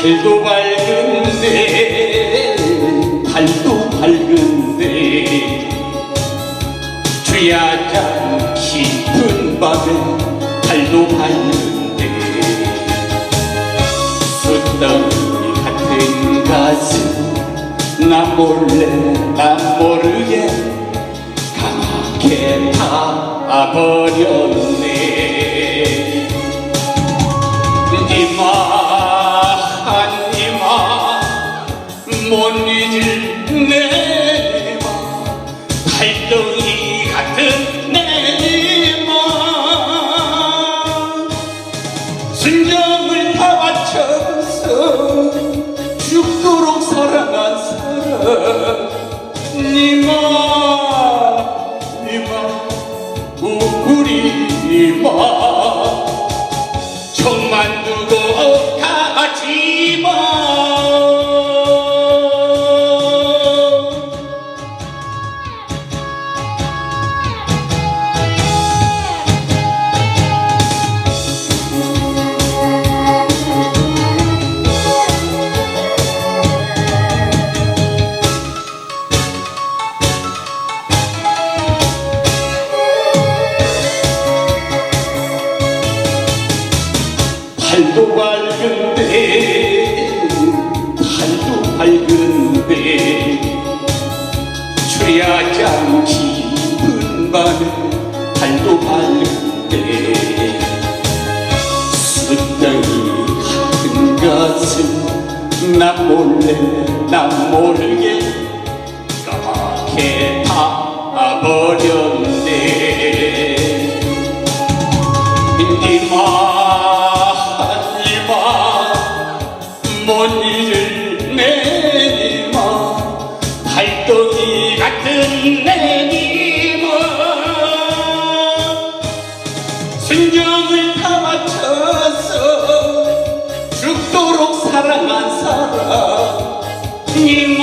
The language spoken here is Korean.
달도 밝은데 달도 밝은데 주야장 깊은 밤에 달도 밝은데 숫덩이 같은 가슴 나 몰래 나 모르게 강하게 타버렸네 morning. 달도 밝은데 달도 밝은데 주야장 깊은 밤에 달도 밝은데. 숫덩이 같은 가슴 나 몰래 나 모르게 까맣게 타버렸 순정을 다 맞춰서 죽도록 사랑한 사람. 이